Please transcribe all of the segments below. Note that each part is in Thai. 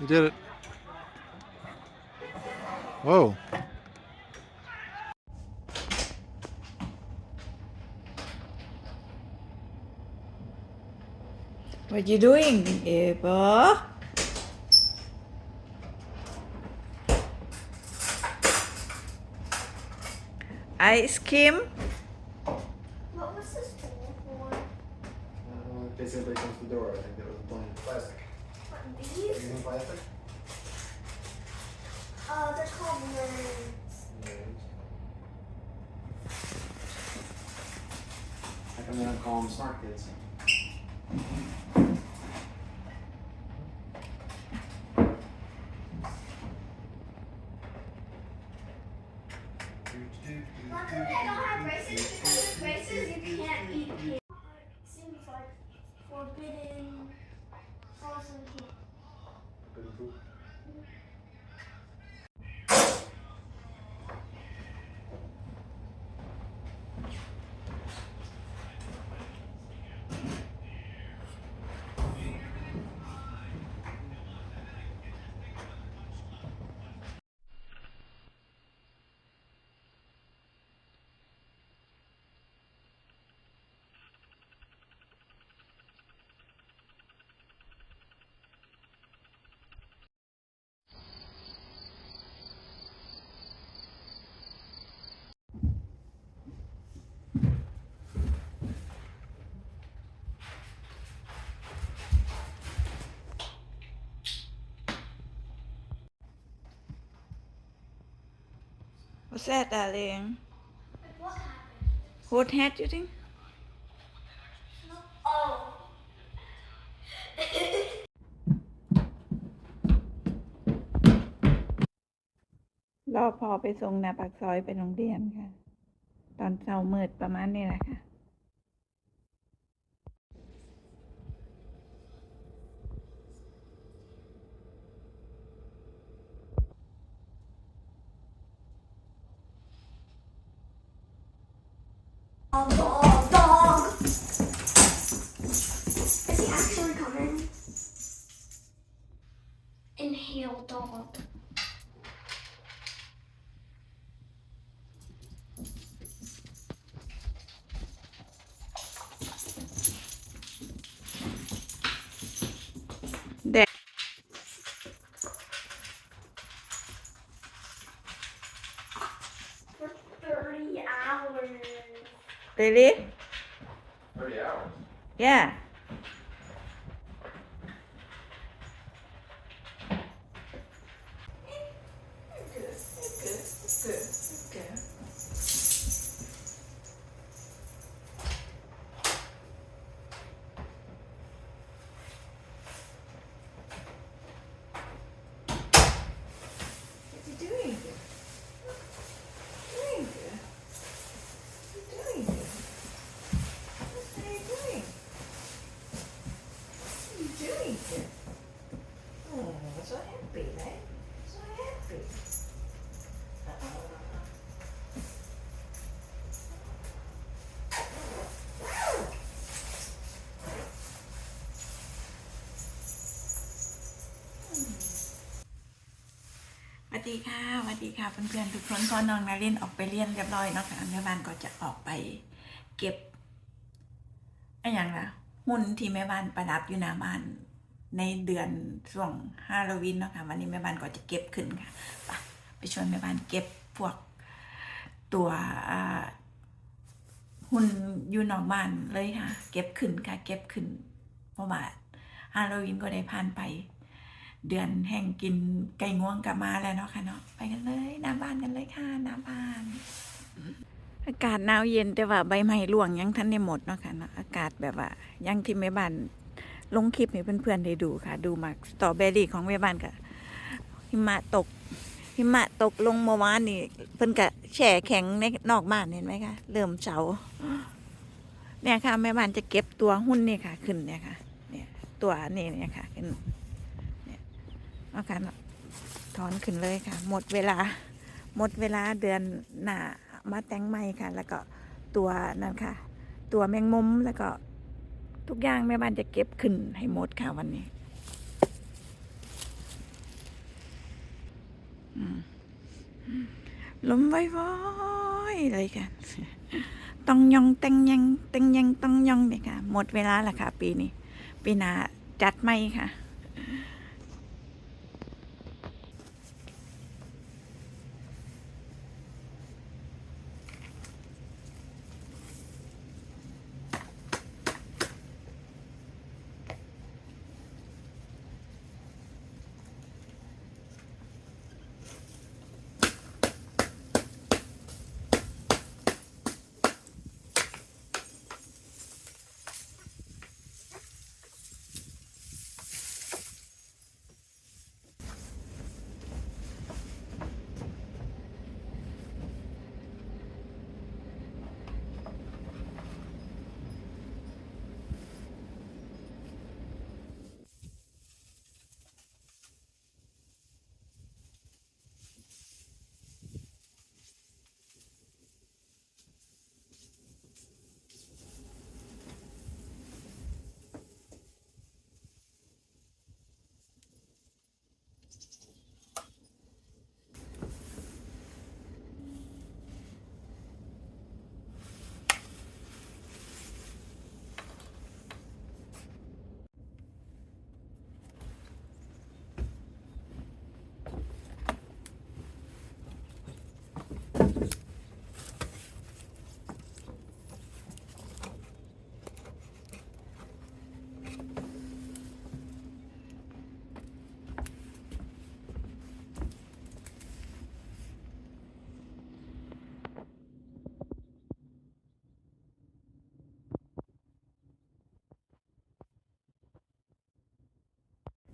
You did it. Whoa. What you doing, Eva? Ice cream? What was this tool for? Uh, they said they closed the door. I think that was plain plastic. What, these? You plastic? Uh, they're called worms. How come they don't call them smart kids? that, darling? What happened? What hat, you think? Oh. รอพอไปส่งหนาปากซอยไปโรงเรียนค่ะ ตอนเช้ามืดประมาณนี้แหละค่ะ A dog, dog. Is he actually coming? Inhale, dog. Really? 30 hours. Yeah. ดีค่ะสวัสดีค่ะเพื่อนๆทุกคนพอน้องนาเล่นออกไปเรียนเรียบร้อยเนาะค่ะแม่บ้านก็จะออกไปเก็บอะไอ้อย่างนะหุ้นที่แม่บ้านประดับอยู่หน้าบ้านในเดือนช่วงฮาโลวีนเนาะค่ะวันนี้แม่บ้านก็จะเก็บขึ้นค่ะไปไปชวนแม่บ้านเก็บพวกตัวหุ้นอยู่นอกบ้านเลยค่ะ เก็บขึ้นค่ะ เก็บขึ้นเพราะว่าฮาโลวีนก็ได้ผ่านไป เดือนแห่งกินไก่ง่วงกลับมาแล้วเนาะค่ะเนาะไปกันเลยหน้าบ้านกันเลยค่ะหน้าบ้าน อากาศหนาวเย็นแต่ว่าใบไม้ร่วงยังทันได้หมดเนาะค่ะเนาะอากาศแบบว่ายังที่แม่บ้านลงคลิปให้เพื่อนๆได้ดูค่ะ ดูมาสตรอเบอรี่ของแม่บ้านกับหิมะตก หิมะตกลงเมื่อวานนี่เพิ่นกะแช่แข็งในนอกบ้านเห็นไหมคะเริ่มเฉาเนี่ยค่ะแม่บ้านจะเก็บตัวหุ้นนี่ค่ะ ขึ้นเนี่ยค่ะ เนี่ยตัวนี่เนี่ยค่ะขึ้น เอาค่ะถอนขึ้นเลยค่ะ หมดเวลา หมดเวลาเดือนหน้ามาแต่งใหม่ค่ะ แล้วก็ตัวนั่นค่ะ ตัวแมงมุมแล้วก็ทุกอย่างแม่บ้านจะเก็บขึ้นให้หมดค่ะวันนี้อืมลมว้อยๆเลยค่ะต้องยองเต็งยังเต็งยังต้องยองเนี่ยค่ะ หมดเวลาแล้วค่ะ ปีนี้ ปีหน้าจัดไม่ค่ะ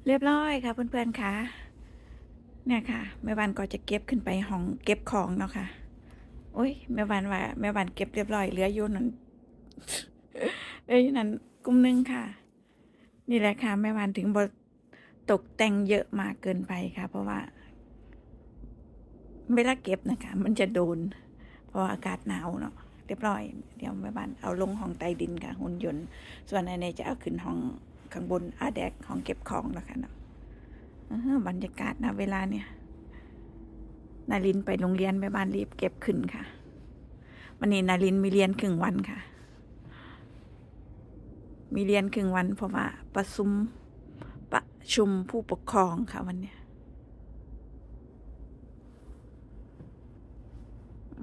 เรียบร้อยค่ะเพื่อนๆค่ะเนี่ยค่ะแม่บ้านก็จะเก็บขึ้นไปห้องเก็บของเนาะค่ะโอ้ยแม่บ้านว่าแม่บ้านเก็บเรียบร้อยเหลืออยู่นั่นเออยู่นั่นกลุ่มหนึงค่ะ นี่แหละค่ะแม่บ้านถึงบตกแต่งเยอะมากเกินไปค่ะ เพราะว่าเวลาเก็บนะคะ มันจะโดน เพราะอากาศหนาวเนาะเรียบร้อย เดี๋ยวแม่บ้านเอาลงห้องใต้ดินค่ะหุ่นยนต์ ส่วนในในจะเอาขึ้นห้อง ข้างบนอาแดกห้องเก็บของนะคะเนาะบรรยากาศนะเวลาเนี่ยนารินไปโรงเรียนแม่บ้านรีบเก็บขึ้นค่ะวันนี้นารินมีเรียนครึ่งวันค่ะ มีเรียนครึ่งวันเพราะว่าประชุมประชุมผู้ปกครองค่ะวันเนี้ยอ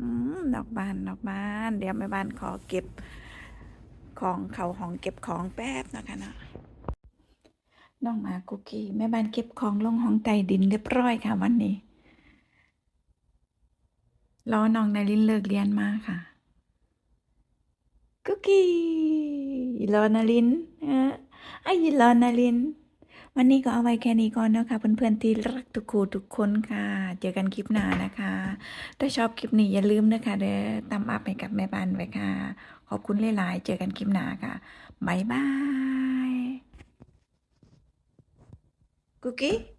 ดอกบานดอกบาน เดี๋ยวแม่บ้านขอเก็บของเขาห้องเก็บของแป๊บนะคะนะ น้องหมากุกกี้แม่บ้านเก็บของลงห้องใต้ดินเรียบร้อยค่ะวันนี้รอน้องนารินเลิกเรียนมาค่ะกุกกี้รอนารินออไอ้ยรอนาริน วันนี้ก็เอาไว้แค่นี้ก่อนนะคะเพื่อนๆที่รักทุกคู่ทุกคนค่ะ เจอกันคลิปหน้านะคะ ถ้าชอบคลิปนี้อย่าลืมนะคะเด้อตามอัพให้กับแม่บ้านไว้ค่ะ ขอบคุณหลายๆ เจอกันคลิปหน้าค่ะบายบาย Cookie?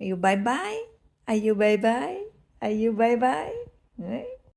Are you bye bye? Are you bye bye? Are you bye bye? Right?